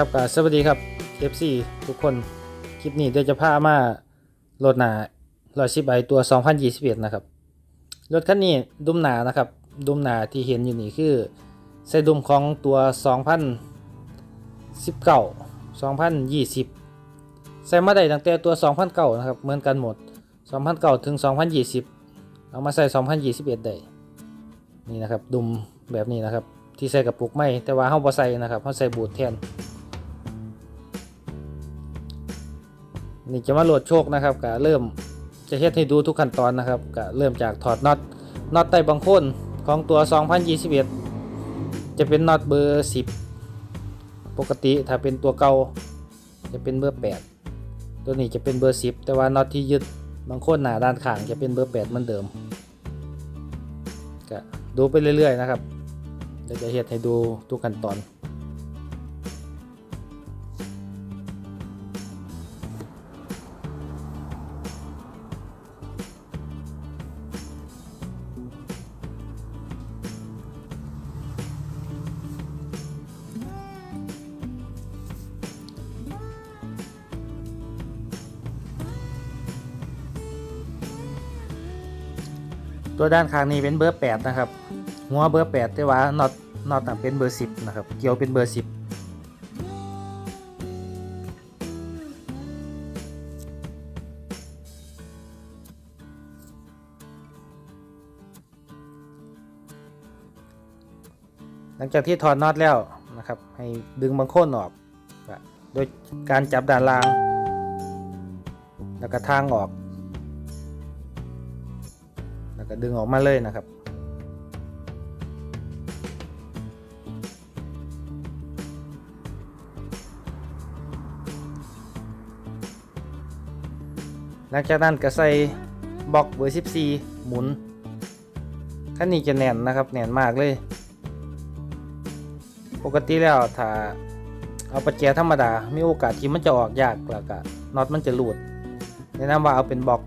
ครับก็สวัสดีครับ FC ทุกคน คลิปนี้เดี๋ยวจะพามาโหลดหนาร้อยสิบใบตัว 2021 นะครับ รถคันนี้ดุมหนานะครับ ดุมหนาที่เห็นอยู่นี่คือใส่ดุมของตัว 2019 2020 ใส่มาได้ตั้งแต่ตัว 2009นะครับ เหมือนกันหมด 2009 ถึง 2020 เอามาใส่ 2021 ได้ นี่นะครับ ดุมแบบนี้นะครับ ที่ใส่กับปุกไม่แต่ว่าเฮาบ่ใส่นะครับเฮาใส่บูทแทน นี่จะมาโหลดโชคนะครับก็เริ่มจะเฮ็ดให้ดูทุกขั้นตอนนะครับก็เริ่มจากถอดน็อตน็อตไต้บังโคนของตัว 2021 จะเป็นน็อตเบอร์ 10 ปกติถ้าเป็นตัวเก่าจะเป็นเบอร์ 8 ตัวนี้จะเป็นเบอร์ 10 แต่ว่าน็อตที่ยึดบางคนหนาด้านข้างจะเป็นเบอร์ 8 เหมือนเดิมก็ดูไปเรื่อยๆนะครับเดี๋ยวจะเฮ็ดให้ดูทุกขั้นตอน ตัวด้านข้างนี้เป็นเบอร์8นะครับ หัวเบอร์8แต่ว่าน็อตน็อตน่ะเป็นเบอร์10นะครับ เกี่ยวเป็นเบอร์10หลังจากที่ถอดน็อตแล้วนะครับ ให้ดึงบางโคนออก โดยการจับด้านล่าง แล้วก็ทางออก แล้วก็ดึงออกมาเลยนะครับ หลังจากนั้นก็ใส่บล็อกเบอร์14 หมุนคันนี้จะแน่นนะครับแน่นมากเลย ปกติแล้วถ้าเอาประแจธรรมดา มีโอกาสที่มันจะออกยากแล้วก็น็อตมันจะหลุดแนะนำว่าเอาเป็นบล็อก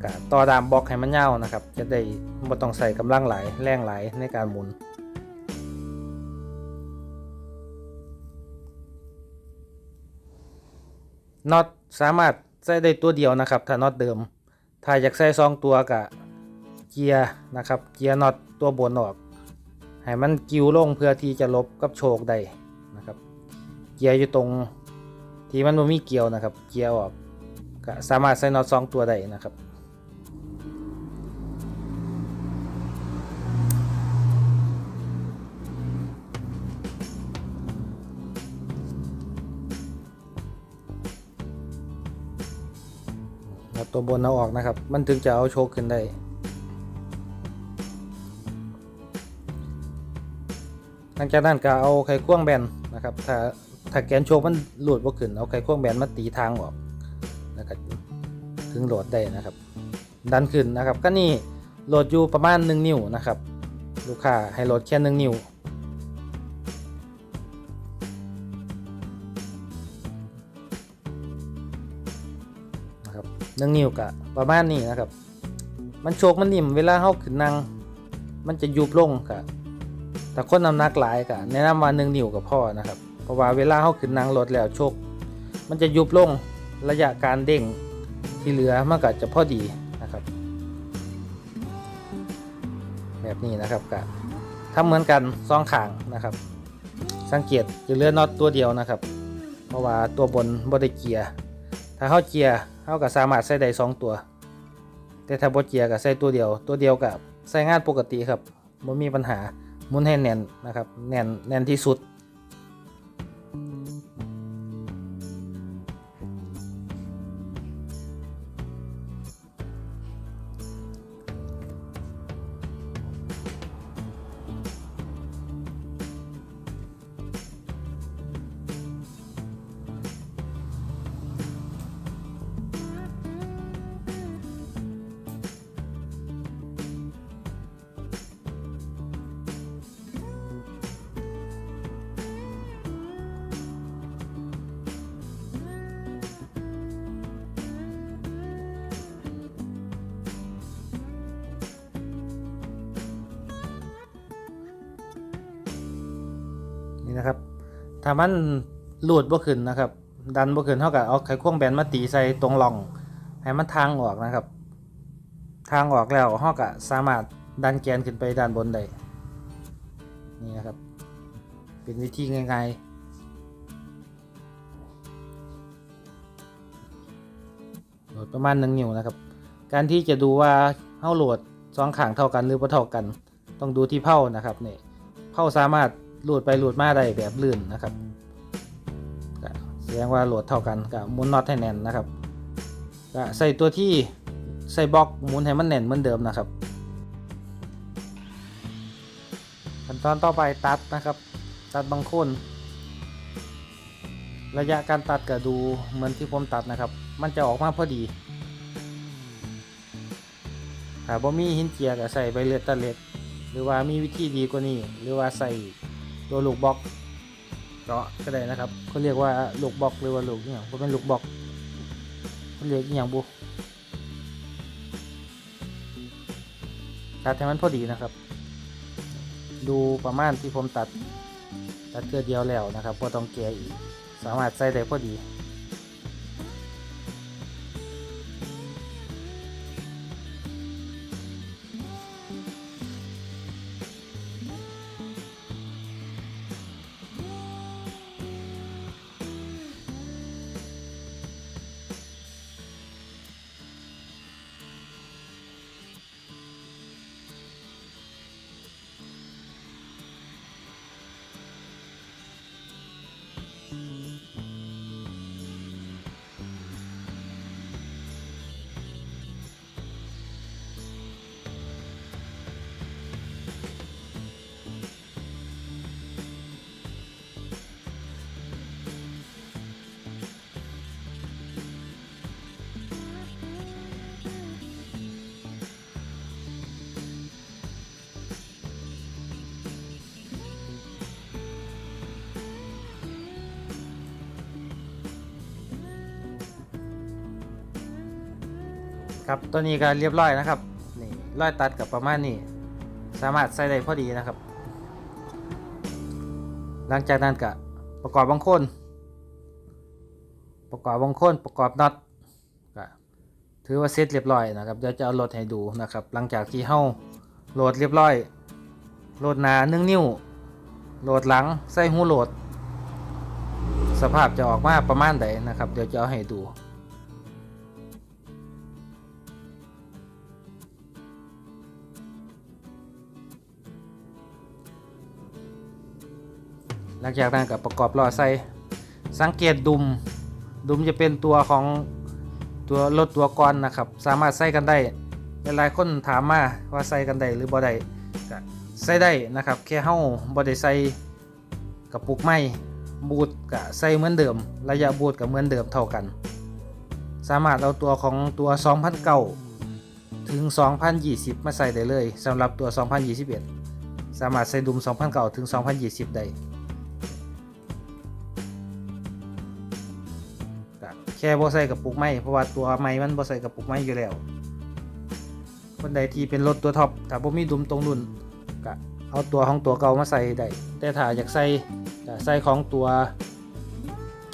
แล้วก็ต่อดามบล็อกให้มันยานะครับ จะได้ไม่ต้องใส่กำลังไหลแรงไหลในการหมุน น็อตสามารถใส่ได้ตัวเดียวนะครับ ถ้าน็อตเดิม ถ้าอยากใส่สองตัวกับเกียร์นะครับ เกียร์น็อตตัวบนออก ให้มันกิ้วลงเพื่อที่จะลบกับโชคได้นะครับ เกียร์อยู่ตรงที่มันบ่มีเกี่ยวนะครับ เกียร์ออกก็สามารถใส่น็อตสองตัวได้นะครับ ตัวบนเอาออกนะครับ มันถึงจะเอาโชคขึ้นได้ หลังจากนั้นก็เอาไขควงแบนนะครับ ถ้าถ้าแกนโชคมันหลุดบ่ขึ้น เอาไขควงแบนมาตีทางออกแล้วก็ถึงโหลดได้นะครับ ดันขึ้นนะครับก็นี่โหลดอยู่ประมาณ 1 นิ้วนะครับ ลูกค้าให้โหลดแค่ 1 นิ้ว หนึ่งนิ้วกะประมาณนี้นะครับ มันโชกมันนิ่มเวลาเฮาขึ้นนั่ง มันจะยุบลงกะแต่คนน้ำหนักหลายกะแนะนำว่าหนึ่งนิ้วกับพ่อนะครับ เพราะว่าเวลาเฮาขึ้นนั่งรถแล้วโชกมันจะยุบลงระยะการเด้งที่เหลือมันก็จะพอดีนะครับ แบบนี้นะครับกะทำเหมือนกันสองขางนะครับ สังเกตจะเลือน็อตตัวเดียวนะครับ เพราะว่าตัวบนบ่ไดเกียร์ถ้าเข้าเกียร์ เราก็สามารถใส่ได้สองตัว แต่ถ้าบดเกียร์ก็ใส่ตัวเดียว ตัวเดียวกับใส่งานปกติครับไม่มีปัญหามุนให้แน่นนะครับ แน่นแน่นที่สุด ถ้ามันหลุดบ่ขึ้นนะครับ ดันบ่ขึ้นเท่ากับเอาไขควงแบนมาตีใส่ตรงร่อง ให้มันทางออกนะครับ ทางออกแล้วเฮาก็สามารถดันแกนขึ้นไปด้านบนได้นี่นะครับ เป็นวิธีง่ายๆโหลดประมาณหนึ่งนิ้วนะครับ การที่จะดูว่าเฮาโหลดสองขางเท่ากันหรือบ่เท่ากัน ต้องดูที่เผานะครับเนี่ยเผาสามารถ หลุดไปหลุดมาได้แบบลื่นนะครับแสดงว่าโหลดเท่ากันก็หมุนน็อตให้แน่นนะครับก็ใส่ตัวที่ใส่บล็อกหมุนให้มันแน่นเหมือนเดิมนะครับขั้นตอนต่อไปตัดนะครับ ตัดบางคน ระยะการตัดก็ดูเหมือนที่ผมตัดนะครับ มันจะออกมาพอดีถ้าบ่มีหินเจียก็ใส่ใบเลือดตะเล็ดหรือว่ามีวิธีดีกว่านี้ หรือว่าใส่ ตัวลูกบล็อกก็ก็ได้นะครับเขาเรียกว่าลูกบล็อกหรือว่าลูกเนี่ยเขาเป็นลูกบล็อกเขาเรียกอย่างบุตัดให้มันพอดีนะครับ ดูประมาณที่ผมตัด ตัดเกลือเดียวแล้วนะครับพอต้องแกะอีก สามารถใส่ได้พอดี ครับตัวนี้ก็เรียบร้อยนะครับนี่ร้อยตัดกับประมาณนี้สามารถใส่ได้พอดีนะครับ หลังจากนั้นก็ประกอบบางโคนประกอบบางโคนประกอบน็อตก็ถือว่าเสร็จเรียบร้อยนะครับเดี๋ยวจะเอาโหลดให้ดูนะครับ หลังจากที่เฮาโหลดเรียบร้อยโหลดหนาหนึ่งนิ้วโหลดหลังใส่หูโหลด สภาพจะออกมาประมาณใดนะครับ เดี๋ยวจะเอาให้ดู หลังจากนั้นก็ประกอบล้อใส่สังเกตดุม ดุมจะเป็นตัวของตัวรถตัวกรนะครับ สามารถใส่กันได้หลายคนถามมาว่าใส่กันได้หรือบ่ได้ก็ใส่ได้นะครับ แค่เฮาบ่ได้ใส่กระปุกไม้บูทก็ใส่เหมือนเดิม ระยะบูทก็เหมือนเดิมเท่ากัน สามารถเอาตัวของตัว 2009 ถึง 2020 มาใส่ได้เลยสำหรับตัว 2021 สามารถใส่ดุม 2009 ถึง 2020 ได้ แค่บ่ใส่กับปุกไม้เพราะว่าตัวไม้มันบ่ใส่กับปุกไม้อยู่แล้วคนใดที่เป็นรถตัวท็อปถ้าบ่มีดุมตรงรุ่นก็เอาตัวของตัวเก่ามาใส่ได้แต่ถ้าอยากใส่ก็ใส่ของตัว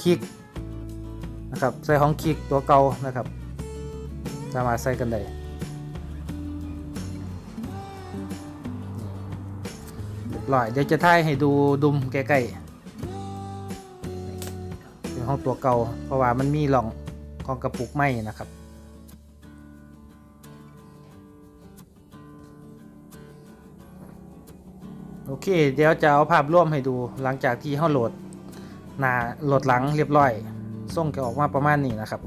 คิกนะครับใส่ของคิกตัวเก่านะครับ สามารถใส่กันได้เรียบร้อยเดี๋ยวจะถ่ายให้ดูดุมใกล้ๆ เป็นห้องตัวเก่าเพราะว่ามันมีหล่องของกระปุกไม้นะครับ โอเค เดี๋ยวจะเอาภาพร่วมให้ดูหลังจากที่เขาโหลดหน้าโหลดหลังเรียบร้อยส่งจะออกมาประมาณนี้นะครับ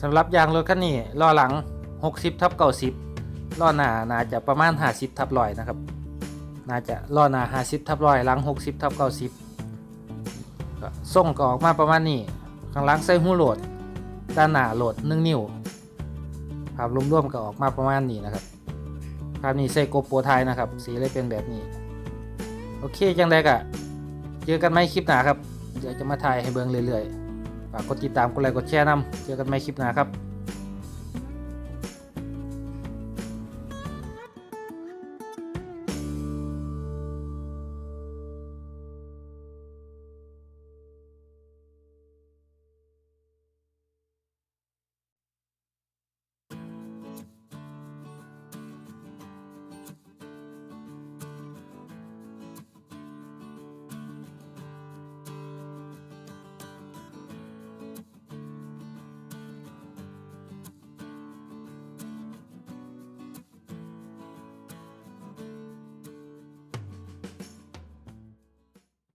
สำหรับยางรถคันนี้ล้อหลัง 60ทับ90ล้อหน้าน่าจะประมาณ 50ทับร้อยนะครับ น่าจะล้อหน้า50ทับร้อยหลัง 60ทับ90ก็ส่งก็ออกมาประมาณนี้ข้างหลังใส่หูโหลด ด้านหน้าโหลด 1 นิ้ว ภาพรวมๆก็ออกมาประมาณนี้นะครับ ภาพนี้ใส่โกโปรไทยนะครับ สีเลยเป็นแบบนี้ โอเคจังไดกะเจอกันไหมคลิปหน้าครับ เดี๋ยวจะมาถ่ายให้เบิ่งเรื่อยๆ ฝากกดติดตามกดไลค์กดแชร์นำเจอกันไหมคลิปหน้าครับ